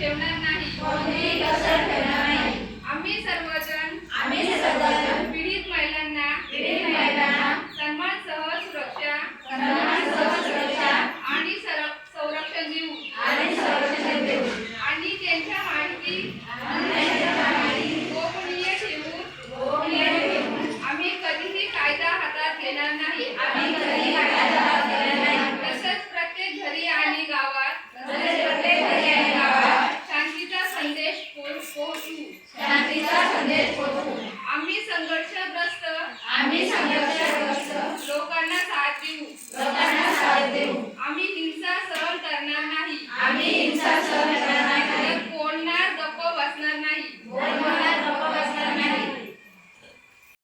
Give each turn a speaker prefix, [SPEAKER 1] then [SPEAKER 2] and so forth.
[SPEAKER 1] ठेवणार नाही आम्ही हिंसा सहन करणार नाही.
[SPEAKER 2] आम्ही
[SPEAKER 1] हिंसा